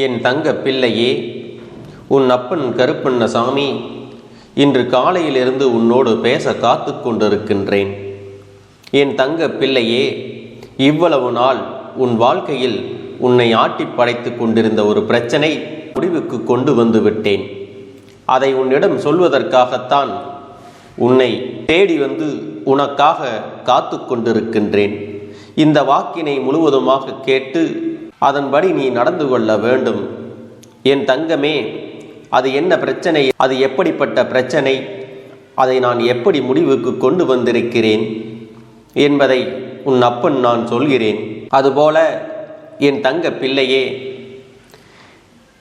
என் தங்க பிள்ளையே உன் அப்பன் கருப்பண்ண சாமி இன்று காலையிலிருந்து உன்னோடு பேச காத்து கொண்டிருக்கின்றேன். என் தங்க பிள்ளையே இவ்வளவு நாள் உன் வாழ்க்கையில் உன்னை ஆட்டி படைத்து கொண்டிருந்த ஒரு பிரச்சனை முடிவுக்கு கொண்டு வந்து விட்டேன். அதை உன்னிடம் சொல்வதற்காகத்தான் உன்னை தேடி வந்து உனக்காக காத்து கொண்டிருக்கின்றேன். இந்த வாக்கினை முழுவதுமாக கேட்டு அதன்படி நீ நடந்து கொள்ள வேண்டும். என் தங்கமே அது என்ன பிரச்சனை? அது எப்படிப்பட்ட பிரச்சனை? அதை நான் எப்படி முடிவுக்கு கொண்டு வந்திருக்கிறேன்? என்பதை உன் அப்பன் நான் சொல்கிறேன். அதுபோல என் தங்க பிள்ளையே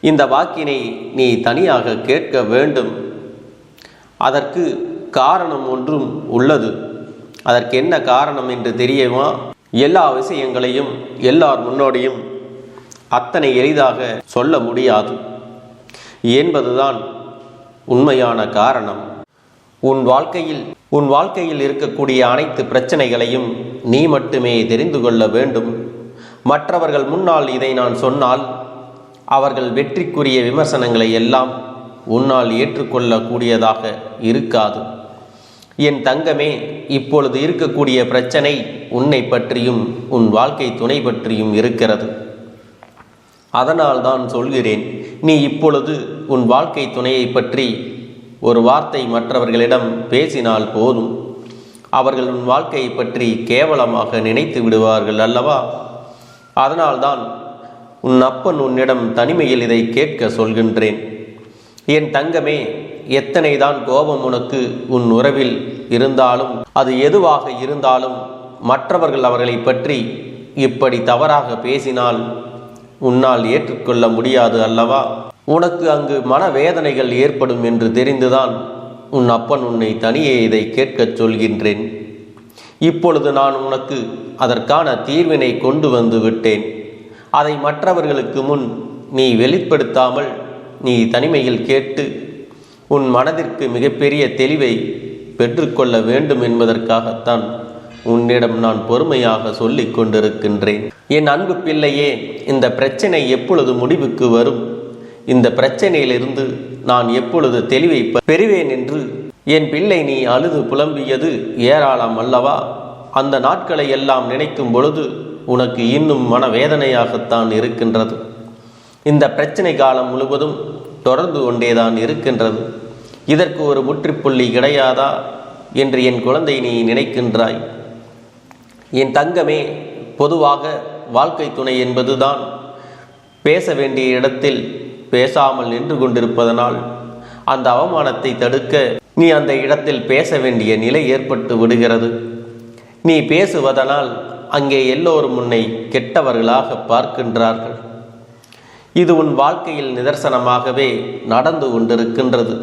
இந்த வாக்கினை நீ தனியாக கேட்க வேண்டும். அதற்கு காரணம் ஒன்றும் உள்ளது. அதற்கு என்ன காரணம் என்று தெரியுமா? எல்லா விஷயங்களையும் எல்லார் முன்னோடியும் அத்தனை எளிதாக சொல்ல முடியாது. என்பதுதான் உண்மையான காரணம். உன் வாழ்க்கையில் உன் வாழ்க்கையில் இருக்கக்கூடிய அனைத்து பிரச்சனைகளையும் நீ மட்டுமே தெரிந்து கொள்ள வேண்டும். மற்றவர்கள் முன்னால் இதை நான் சொன்னால் அவர்கள் வெற்றிக்குரிய விமர்சனங்களை எல்லாம் உன்னால் ஏற்றுக்கொள்ளக்கூடியதாக இருக்காது. என் தங்கமே இப்பொழுது இருக்கக்கூடிய பிரச்சனை உன்னை பற்றியும் உன் வாழ்க்கை துணை பற்றியும் இருக்கிறது. அதனால் தான் சொல்கிறேன் நீ இப்பொழுது உன் வாழ்க்கை துணையை பற்றி ஒரு வார்த்தை மற்றவர்களிடம் பேசினால் போதும். அவர்கள் உன் வாழ்க்கையை பற்றி கேவலமாக நினைத்து விடுவார்கள் அல்லவா? அதனால்தான் உன் அப்பன் உன்னிடம் தனிமையில் இதை கேட்க சொல்கின்றேன். என் தங்கமே எத்தனை தான் கோபம் உனக்கு உன் உறவில் இருந்தாலும் அது எதுவாக இருந்தாலும் மற்றவர்கள் அவர்களை பற்றி இப்படி தவறாக பேசினால் உன்னால் ஏற்றுக்கொள்ள முடியாது அல்லவா? உனக்கு அங்கு மனவேதனைகள் ஏற்படும் என்று தெரிந்துதான் உன் அப்பன் உன்னை தனியே இதை கேட்கச் சொல்கின்றேன். இப்பொழுது நான் உனக்கு அதற்கான தீர்வினை கொண்டு வந்து விட்டேன். அதை மற்றவர்களுக்கு முன் நீ வெளிப்படுத்தாமல் நீ தனிமையில் கேட்டு உன் மனதிற்கு மிகப்பெரிய தெளிவை பெற்றுக்கொள்ள வேண்டும் என்பதற்காகத்தான் உன்னிடம் நான் பொறுமையாக சொல்லிக் கொண்டிருக்கின்றேன். என் அன்பு பிள்ளையே இந்த பிரச்சனை எப்பொழுது முடிவுக்கு வரும்? இந்த பிரச்சனையிலிருந்து நான் எப்பொழுது தெளிவை பெறுவேன் என்று என் பிள்ளை நீ அழுது புலம்பியது ஏராளம் அல்லவா? அந்த நாட்களை எல்லாம் நினைக்கும் பொழுது உனக்கு இன்னும் மனவேதனையாகத்தான் இருக்கின்றது. இந்த பிரச்சனை காலம் முழுவதும் தொடர்ந்து கொண்டேதான் இருக்கின்றது. இதற்கு ஒரு முற்றுப்புள்ளி கிடையாதா? என்று என் குழந்தை நீ நினைக்கின்றாய். என் தங்கமே பொதுவாக வாழ்க்கை துணை என்பதுதான். பேச வேண்டிய இடத்தில் பேசாமல் நின்று கொண்டிருப்பதனால் அந்த அவமானத்தை தடுக்க நீ அந்த இடத்தில் பேச வேண்டிய நிலை ஏற்பட்டு விடுகிறது. நீ பேசுவதனால் அங்கே எல்லோரும் உன்னை கெட்டவர்களாக பார்க்கின்றார்கள். இது உன் வாழ்க்கையில் நிதர்சனமாகவே நடந்து கொண்டிருக்கின்றது.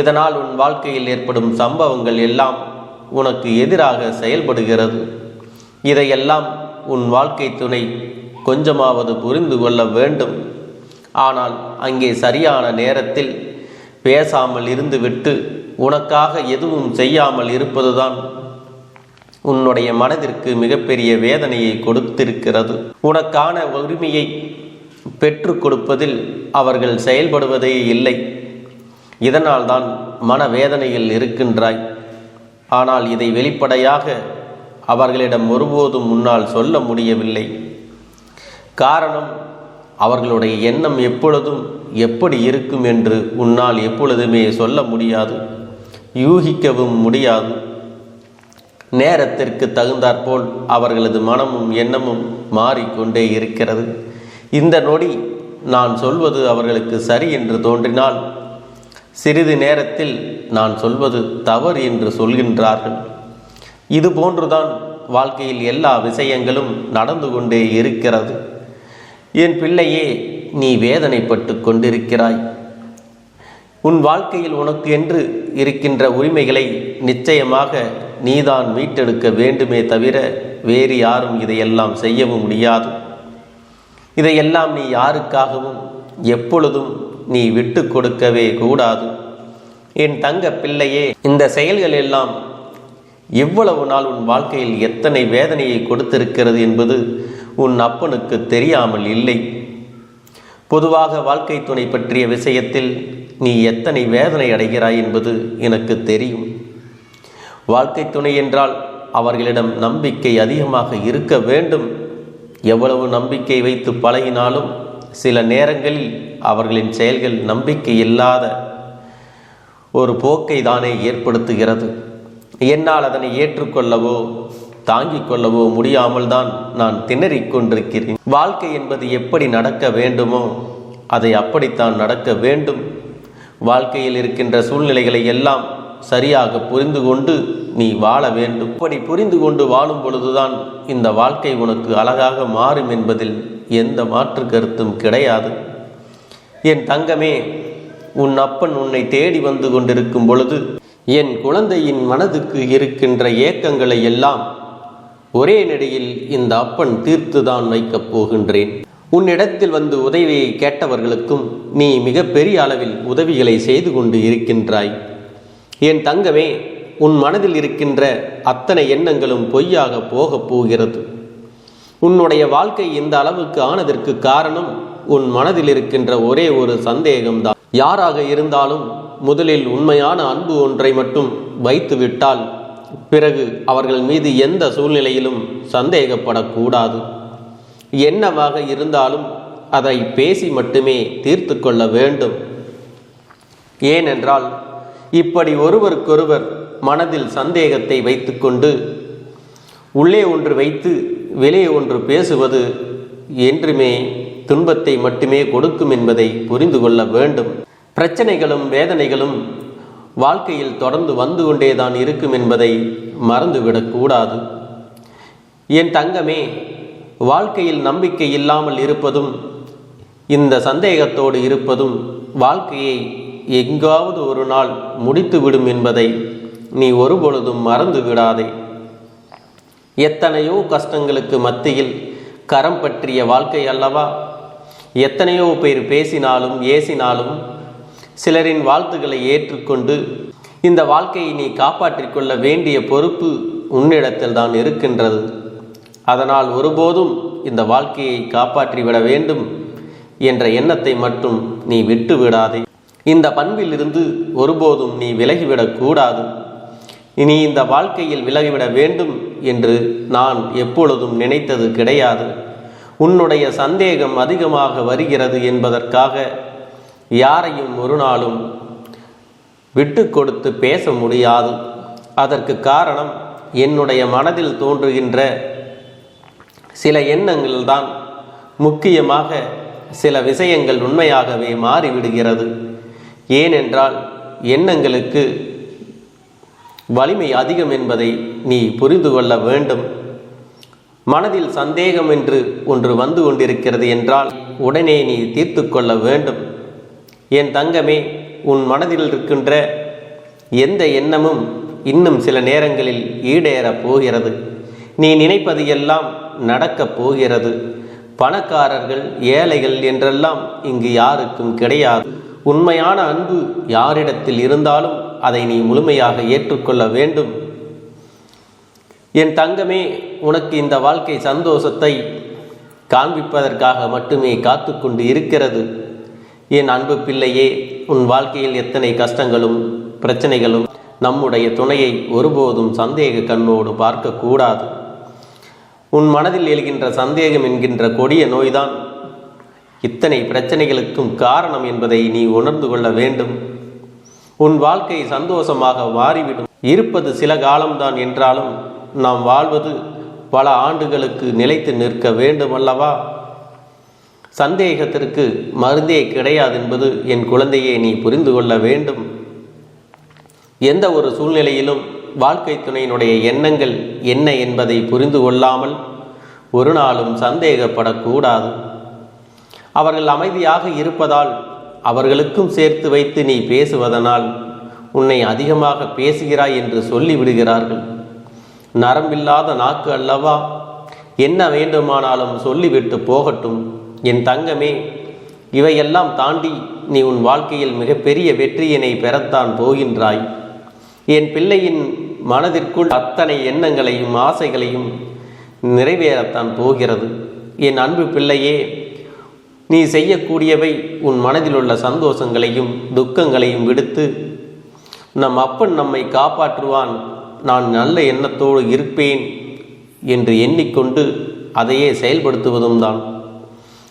இதனால் உன் வாழ்க்கையில் ஏற்படும் சம்பவங்கள் எல்லாம் உனக்கு எதிராக செயல்படுகிறது. இதையெல்லாம் உன் வாழ்க்கை துணை கொஞ்சமாவது புரிந்து கொள்ள வேண்டும். ஆனால் அங்கே சரியான நேரத்தில் பேசாமல் இருந்துவிட்டு உனக்காக எதுவும் செய்யாமல் இருப்பதுதான் உன்னுடைய மனதிற்கு மிகப்பெரிய வேதனையை கொடுத்திருக்கிறது. உனக்கான உரிமையை பெற்று கொடுப்பதில் அவர்கள் செயல்படுவதே இல்லை. இதனால்தான் மனவேதனையில் இருக்கின்றாய். ஆனால் இதை வெளிப்படையாக அவர்களிடம் ஒருபோதும் முன்னால் சொல்ல முடியவில்லை. காரணம் அவர்களுடைய எண்ணம் எப்பொழுதும் எப்படி இருக்கும் என்று உன்னால் எப்பொழுதுமே சொல்ல முடியாது யூகிக்கவும் முடியாது. நேரத்திற்கு தகுந்தாற்போல் அவர்களது மனமும் எண்ணமும் மாறிக்கொண்டே இருக்கிறது. இந்த நொடி நான் சொல்வது அவர்களுக்கு சரி என்று தோன்றினால் சிறிது நேரத்தில் நான் சொல்வது தவறு என்று சொல்கின்றார்கள். இது போன்றுதான் வாழ்க்கையில் எல்லா விஷயங்களும் நடந்து கொண்டே இருக்கிறது. என் பிள்ளையே நீ வேதனைப்பட்டு கொண்டிருக்கிறாய். உன் வாழ்க்கையில் உனக்கு என்று இருக்கின்ற உரிமைகளை நிச்சயமாக நீதான் மீட்டெடுக்க வேண்டுமே தவிர வேறு யாரும் இதையெல்லாம் செய்யவும் முடியாது. இதையெல்லாம் நீ யாருக்காகவும் எப்பொழுதும் நீ விட்டு கொடுக்கவே கூடாது. என் தங்க பிள்ளையே இந்த செயல்கள் எல்லாம் எவ்வளவு நாள் உன் வாழ்க்கையில் எத்தனை வேதனையை கொடுத்திருக்கிறது என்பது உன் அப்பனுக்கு தெரியாமல் இல்லை. பொதுவாக வாழ்க்கை துணை பற்றிய விஷயத்தில் நீ எத்தனை வேதனை அடைகிறாய் என்பது எனக்கு தெரியும். வாழ்க்கை துணை என்றால் அவர்களிடம் நம்பிக்கை அதிகமாக இருக்க வேண்டும். எவ்வளவு நம்பிக்கை வைத்து பழகினாலும் சில நேரங்களில் அவர்களின் செயல்கள் நம்பிக்கை இல்லாத ஒரு போக்கை தானே ஏற்படுத்துகிறது. என்னால் அதனை ஏற்றுக்கொள்ளவோ தாங்கிக் கொள்ளவோ முடியாமல் தான் நான் திணறிக் கொண்டிருக்கிறேன். வாழ்க்கை என்பது எப்படி நடக்க வேண்டுமோ அதை அப்படித்தான் நடக்க வேண்டும். வாழ்க்கையில் இருக்கின்ற சூழ்நிலைகளை எல்லாம் சரியாக புரிந்து கொண்டு நீ வாழ வேண்டும். இப்படி புரிந்து கொண்டு வாழும் பொழுதுதான் இந்த வாழ்க்கை உனக்கு அழகாக மாறும் என்பதில் எந்த மாற்று கருத்தும் கிடையாது. என் தங்கமே உன் அப்பன் உன்னை தேடி வந்து கொண்டிருக்கும் பொழுது என் குழந்தையின் மனதுக்கு இருக்கின்ற ஏக்கங்களை எல்லாம் ஒரே நடையில் இந்த அப்பன் தீர்த்துதான் வைக்கப் போகின்றேன். உன்னிடத்தில் வந்து உதவியை கேட்டவர்களுக்கும் நீ மிக பெரிய அளவில் உதவிகளை செய்து கொண்டு இருக்கின்றாய். என் தங்கமே உன் மனதில் இருக்கின்ற அத்தனை எண்ணங்களும் பொய்யாக போகப் போகிறது. உன்னுடைய வாழ்க்கை இந்த அளவுக்கு ஆனதற்கு காரணம் உன் மனதில் இருக்கின்ற ஒரே ஒரு சந்தேகம்தான். யாராக இருந்தாலும் முதலில் உண்மையான அன்பு ஒன்றை மட்டும் வைத்து விட்டால் பிறகு அவர்கள் மீது எந்த சூழ்நிலையிலும் சந்தேகப்படக்கூடாது. என்னவாக இருந்தாலும் அதை பேசி மட்டுமே தீர்த்து கொள்ள வேண்டும். ஏனென்றால் இப்படி ஒருவருக்கொருவர் மனதில் சந்தேகத்தை வைத்துக்கொண்டு உள்ளே ஒன்று வைத்து வெளியே ஒன்று பேசுவது என்றுமே துன்பத்தை மட்டுமே கொடுக்கும் என்பதை புரிந்து கொள்ள வேண்டும். பிரச்சனைகளும் வேதனைகளும் வாழ்க்கையில் தொடர்ந்து வந்து கொண்டேதான் இருக்கும் என்பதை மறந்துவிடக்கூடாது என் தங்கமே வாழ்க்கையில் நம்பிக்கை இல்லாமல் இருப்பதும் இந்த சந்தேகத்தோடு இருப்பதும் வாழ்க்கையை எங்காவது ஒரு நாள் முடித்துவிடும் என்பதை நீ ஒருபொழுதும் மறந்து விடாதே எத்தனையோ கஷ்டங்களுக்கு மத்தியில் கரம் பற்றிய வாழ்க்கை அல்லவா? எத்தனையோ பேர் பேசினாலும் ஏசினாலும் சிலரின் வாழ்த்துக்களை ஏற்றுக்கொண்டு இந்த வாழ்க்கையை நீ காப்பாற்றிக் கொள்ள வேண்டிய பொறுப்பு உன்னிடத்தில் தான் இருக்கின்றது. அதனால் ஒருபோதும் இந்த வாழ்க்கையை காப்பாற்றிவிட வேண்டும் என்ற எண்ணத்தை மட்டும் நீ விட்டு விடாதே இந்த பண்பிலிருந்து ஒருபோதும் நீ விலகிவிடக் கூடாது. இனி இந்த வாழ்க்கையில் விலகிவிட வேண்டும் என்று நான் எப்பொழுதும் நினைத்தது கிடையாது. உன்னுடைய சந்தேகம் அதிகமாக வருகிறது என்பதற்காக யாரையும் ஒரு நாளும் விட்டு கொடுத்து பேச முடியாது. அதற்கு காரணம் என்னுடைய மனதில் தோன்றுகின்ற சில எண்ணங்கள்தான். முக்கியமாக சில விஷயங்கள் உண்மையாகவே மாறிவிடுகிறது. ஏனென்றால் எண்ணங்களுக்கு வலிமை அதிகம் என்பதை நீ புரிந்து கொள்ள வேண்டும். மனதில் சந்தேகம் என்று ஒன்று வந்து கொண்டிருக்கிறது என்றால் உடனே நீ தீர்த்து கொள்ள வேண்டும். என் தங்கமே உன் மனதில் இருக்கின்ற எந்த எண்ணமும் இன்னும் சில நேரங்களில் ஈடேறப் போகிறது. நீ நினைப்பது எல்லாம் நடக்கப் போகிறது. பணக்காரர்கள் ஏழைகள் என்றெல்லாம் இங்கு யாருக்கும் கிடையாது. உண்மையான அன்பு யாரிடத்தில் இருந்தாலும் அதை நீ முழுமையாக ஏற்றுக்கொள்ள வேண்டும். என் தங்கமே உனக்கு இந்த வாழ்க்கை சந்தோஷத்தை காண்பிப்பதற்காக மட்டுமே காத்து கொண்டு இருக்கிறது. என் அன்பு பிள்ளையே உன் வாழ்க்கையில் எத்தனை கஷ்டங்களும் பிரச்சனைகளும் நம்முடைய துணையை ஒருபோதும் சந்தேக கண்ணோடு பார்க்கக்கூடாது. உன் மனதில் எழுகின்ற சந்தேகம் என்கின்ற கொடிய நோய்தான். இத்தனை பிரச்சனைகளுக்கும் காரணம் என்பதை நீ உணர்ந்து கொள்ள வேண்டும். உன் வாழ்க்கை சந்தோஷமாக மாறிவிடும். இருப்பது சில காலம்தான் என்றாலும் நாம் வாழ்வது பல ஆண்டுகளுக்கு நிலைத்து நிற்க வேண்டும் அல்லவா? சந்தேகத்திற்கு மருந்தே கிடையாது என்பது என் குழந்தையை நீ புரிந்து கொள்ள வேண்டும். எந்த ஒரு சூழ்நிலையிலும் வாழ்க்கை துணையினுடைய எண்ணங்கள் என்ன என்பதை புரிந்து கொள்ளாமல் ஒரு நாளும் சந்தேகப்படக்கூடாது. அவர்கள் அமைதியாக இருப்பதால் அவர்களுக்கும் சேர்த்து வைத்து நீ பேசுவதனால் உன்னை அதிகமாக பேசுகிறாய் என்று சொல்லிவிடுகிறார்கள் நரம்பில்லாத நாக்கு அல்லவா? என்ன வேண்டுமானாலும் சொல்லிவிட்டு போகட்டும். என் தங்கமே இவையெல்லாம் தாண்டி நீ உன் வாழ்க்கையில் மிகப்பெரிய வெற்றியினை பெறத்தான் போகின்றாய். என் பிள்ளையின் மனதிற்குள் அத்தனை எண்ணங்களையும் ஆசைகளையும் நிறைவேறத்தான் போகிறது. என் அன்பு பிள்ளையே நீ செய்யக்கூடியவை உன் மனதில் உள்ள சந்தோஷங்களையும் துக்கங்களையும் விடுத்து நம் அப்பன் நம்மை காப்பாற்றுவான். நான் நல்ல எண்ணத்தோடு இருப்பேன் என்று எண்ணிக்கொண்டு அதையே செயல்படுத்துவதும் தான்.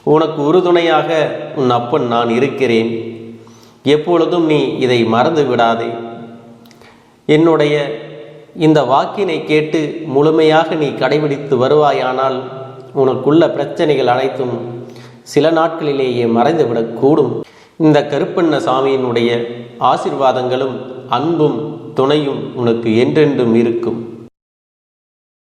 உனக்கு உறுதுணையாக உன் அப்பன் நான் இருக்கிறேன். எப்பொழுதும் நீ இதை மறந்து விடாதே. என்னுடைய இந்த வாக்கினை கேட்டு முழுமையாக நீ கடைபிடித்து வருவாயானால் உனக்குள்ள பிரச்சனைகள் அனைத்தும் சில நாட்களிலேயே மறைந்துவிடக்கூடும் இந்த கருப்பண்ண சாமியினுடைய ஆசிர்வாதங்களும் அன்பும் துணையும் உனக்கு என்றென்றும் இருக்கும்.